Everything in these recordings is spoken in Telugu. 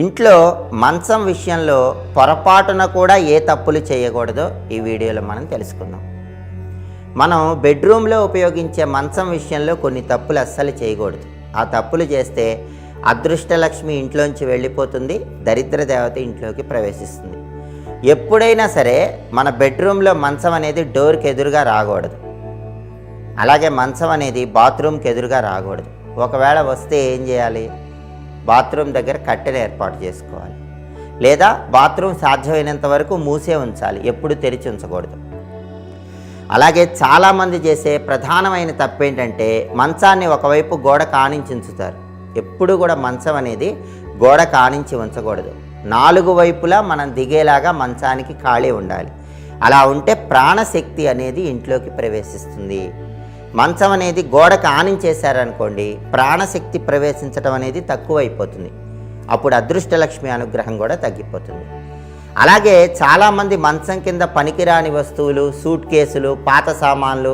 ఇంట్లో మంచం విషయంలో పొరపాటున కూడా ఏ తప్పులు చేయకూడదో ఈ వీడియోలో మనం తెలుసుకుందాం. మనం బెడ్రూమ్లో ఉపయోగించే మంచం విషయంలో కొన్ని తప్పులు అస్సలు చేయకూడదు. ఆ తప్పులు చేస్తే అదృష్టలక్ష్మి ఇంట్లోంచి వెళ్ళిపోతుంది దరిద్ర దేవత ఇంట్లోకి ప్రవేశిస్తుంది. ఎప్పుడైనా సరే మన బెడ్రూమ్లో మంచం అనేది డోర్కి ఎదురుగా రాకూడదు. అలాగే మంచం అనేది బాత్రూమ్కి ఎదురుగా రాకూడదు. ఒకవేళ వస్తే ఏం చేయాలి? బాత్రూమ్ దగ్గర కట్టెలు ఏర్పాటు చేసుకోవాలి. లేదా బాత్రూమ్ సాధ్యమైనంత వరకు మూసే ఉంచాలి ఎప్పుడు తెరిచి ఉంచకూడదు. అలాగే చాలామంది చేసే ప్రధానమైన తప్పు ఏంటంటే మంచాన్ని ఒకవైపు గోడ కానించి ఉంచుతారు. ఎప్పుడు కూడా మంచం అనేది గోడ కానించి ఉంచకూడదు. నాలుగు వైపులా మనం దిగేలాగా మంచానికి ఖాళీ ఉండాలి. అలా ఉంటే ప్రాణశక్తి అనేది ఇంట్లోకి ప్రవేశిస్తుంది. మంచం అనేది గోడకు ఆనించేశారనుకోండి ప్రాణశక్తి ప్రవేశించడం అనేది తక్కువైపోతుంది. అప్పుడు అదృష్టలక్ష్మి అనుగ్రహం కూడా తగ్గిపోతుంది. అలాగే చాలామంది మంచం కింద పనికిరాని వస్తువులు సూట్ కేసులు పాత సామాన్లు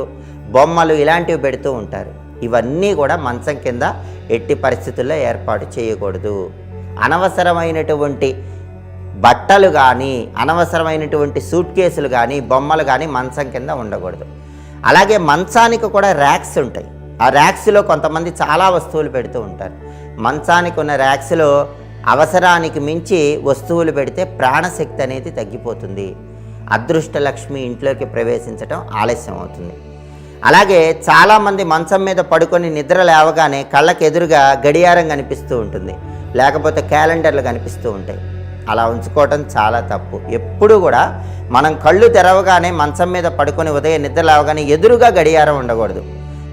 బొమ్మలు ఇలాంటివి పెడుతూ ఉంటారు. ఇవన్నీ కూడా మంచం కింద ఎట్టి పరిస్థితుల్లో ఏర్పాటు చేయకూడదు. అనవసరమైనటువంటి బట్టలు కానీ అనవసరమైనటువంటి సూట్ కేసులు కానీ బొమ్మలు కానీ మంచం కింద ఉండకూడదు. అలాగే మంచానికి కూడా ర్యాక్స్ ఉంటాయి. ఆ ర్యాక్స్లో కొంతమంది చాలా వస్తువులు పెడుతూ ఉంటారు. మంచానికి ఉన్న ర్యాక్స్లో అవసరానికి మించి వస్తువులు పెడితే ప్రాణశక్తి అనేది తగ్గిపోతుంది. అదృష్ట లక్ష్మి ఇంట్లోకి ప్రవేశించడం ఆలస్యం అవుతుంది. అలాగే చాలామంది మంచం మీద పడుకొని నిద్ర లేవగానే కళ్ళకు ఎదురుగా గడియారం కనిపిస్తూ ఉంటుంది. లేకపోతే క్యాలెండర్లు కనిపిస్తూ ఉంటాయి. అలా ఉంచుకోవటం చాలా తప్పు. ఎప్పుడు కూడా మనం కళ్ళు తెరవగానే మంచం మీద పడుకొని ఉదయం నిద్ర లేవగానే ఎదురుగా గడియారం ఉండకూడదు.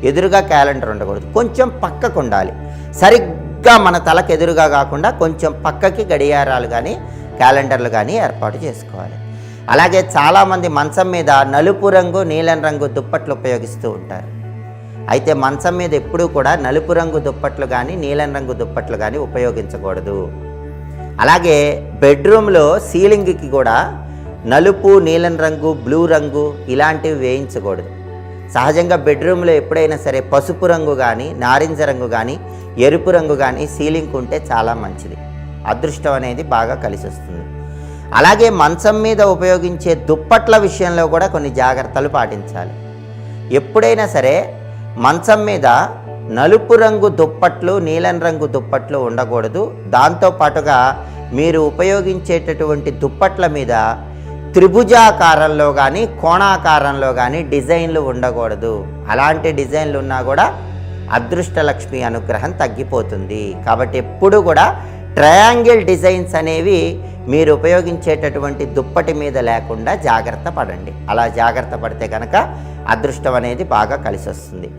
ఎదురుగా క్యాలెండర్ ఉండకూడదు. కొంచెం పక్కకు ఉండాలి. సరిగ్గా మన తలకు ఎదురుగా కాకుండా కొంచెం పక్కకి గడియారాలు కానీ క్యాలెండర్లు కానీ ఏర్పాటు చేసుకోవాలి. అలాగే చాలామంది మంచం మీద నలుపు రంగు నీలం రంగు దుప్పట్లు ఉపయోగిస్తూ ఉంటారు. అయితే మంచం మీద ఎప్పుడూ కూడా నలుపు రంగు దుప్పట్లు కానీ నీలం రంగు దుప్పట్లు కానీ ఉపయోగించకూడదు. అలాగే బెడ్రూమ్లో సీలింగ్కి కూడా నలుపు నీలం రంగు బ్లూ రంగు ఇలాంటివి వేయించకూడదు. సహజంగా బెడ్రూమ్లో ఎప్పుడైనా సరే పసుపు రంగు కానీ నారింజ రంగు కానీ ఎరుపు రంగు కానీ సీలింగ్ ఉంటే చాలా మంచిది. అదృష్టం అనేది బాగా కలిసి వస్తుంది అలాగే మంచం మీద ఉపయోగించే దుప్పట్ల విషయంలో కూడా కొన్ని జాగ్రత్తలు పాటించాలి. ఎప్పుడైనా సరే మంచం మీద నలుపు రంగు దుప్పట్లు నీలం రంగు దుప్పట్లు ఉండకూడదు. దాంతోపాటుగా మీరు ఉపయోగించేటటువంటి దుప్పట్ల మీద త్రిభుజాకారంలో కానీ కోణాకారంలో కానీ డిజైన్లు ఉండకూడదు. అలాంటి డిజైన్లు ఉన్నా కూడా అదృష్టలక్ష్మి అనుగ్రహం తగ్గిపోతుంది. కాబట్టి ఎప్పుడు కూడా ట్రయాంగిల్ డిజైన్స్ అనేవి మీరు ఉపయోగించేటటువంటి దుప్పటి మీద లేకుండా జాగ్రత్త పడండి. అలా జాగ్రత్త పడితే కనుక అదృష్టం అనేది బాగా కలిసి వస్తుంది